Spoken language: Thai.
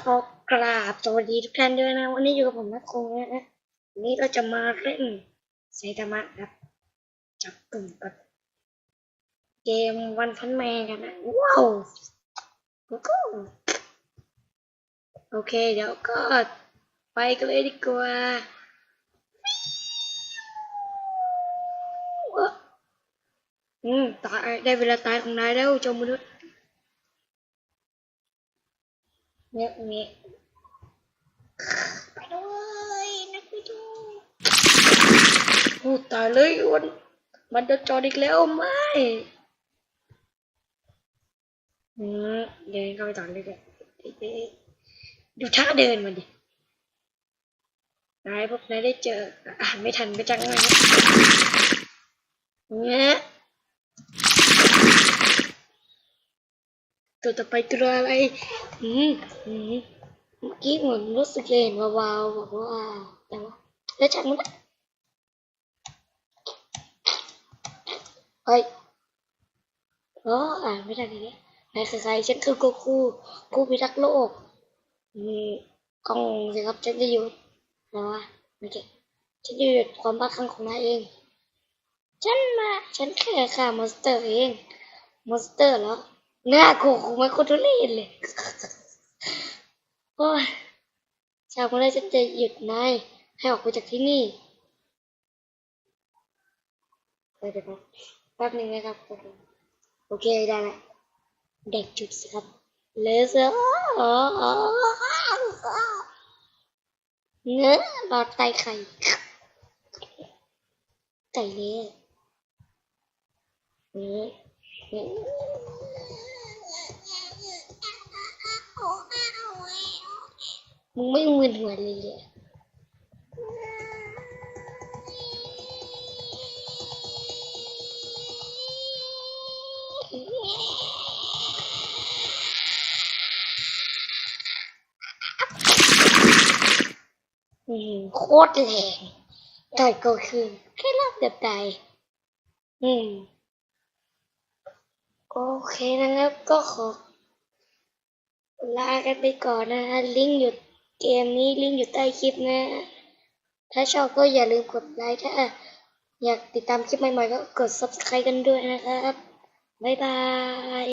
ขอกราบสวัสดีทุกท่านด้วยนะ วันนี้อยู่กับผมนะคงนะฮะวันนี้เราจะมาเล่นไซตามะครับ จับกลุ่มกับเกมวันพันแมนกันนะ ว้าวก็โอเค เดี๋ยวก็ไปกันเลยดีกว่าอืมตายได้เวลาตายของนายแล้วเจามนุษย์ เนี่ยนี่ไปด้วยนักไปดูโอ้ตายเลยวันมันจะจอดอีกแล้วไม่อืมเดินเข้าไปต่อเลยเดี๋ยวดูท่าเดินมันดินายพวกนายได้เจออ่านไม่ทันไปจังเลยเนี่ย ตัวต่อไปตัวอะไร อืมอืมเมื่อกี้เหมือนรู้สึกเลยเห็นวาวๆบอกว่าแต่ว่าแล้วจากนั้นเฮ้ยโอ้อ่านไม่ได้เลยนายคือใครฉันคือโกคูผู้พิทักษ์โลกอืมกล้องสิครับฉันจะหยุดแล้ววะไม่ใช่ฉันจะหยุดความบ้าคลั่งของนายเอง ฉันมา ฉันแค่ฆ่ามอนสเตอร์เอง มอนสเตอร์เหรอ หน้าโกคูไม่โคตรทุเรศเลยโอ้ยชาวคนแรกฉันจะหยุดนายให้ออกไปจากที่นี่เดี๋ยวครับแป๊บหนึงนะครับ โอเคได้ละเด็กจุดสิครับเลเซอร์เนื้อหลอดไตไข่ไก่เนื้อเนื้อ มึงไม่มึนหัวเลยเลยโคตรแรงแต่ก็คือแค่รอบเดียวตายอืม โอเคนะครับ ก็ขอลากันไปก่อนนะฮะลิงก์อยู่ เกมนี้ลิงก์อยู่ใต้คลิปนะ ถ้าชอบก็อย่าลืมกดไลค์ถ้าอยากติดตามคลิปใหม่ๆก็กด subscribe กันด้วยนะครับ บ๊ายบาย